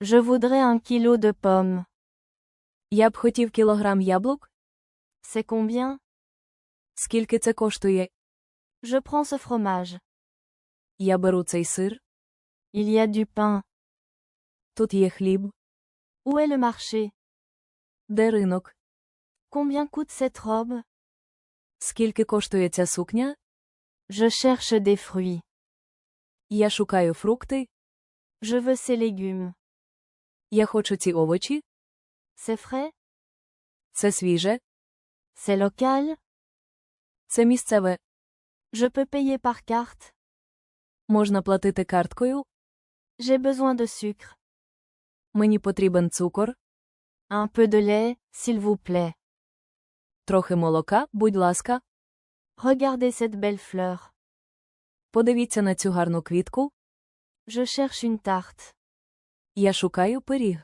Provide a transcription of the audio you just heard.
Je voudrais un kilo de pommes. Я б хотів кілограм яблук. C'est combien Скільки це коштує? Je prends ce fromage. Я беру цей сир. Il y a du pain. Тут є хліб. Où est le marché Де ринок? Combien coûte cette robe Скільки коштує ця сукня? Je cherche des fruits. Я шукаю фрукти. Je veux ces légumes. Я хочу ці овочі. C'est frais Це свіже. C'est local Це місцеве. Je peux payer par carte Можна платити карткою. J'ai besoin de sucre. Мені потрібен цукор. Un peu de lait, s'il vous plaît. Трохи молока, будь ласка. Regardez cette belle fleur. Подивіться на цю гарну квітку. Je cherche une tarte. Я шукаю пиріг.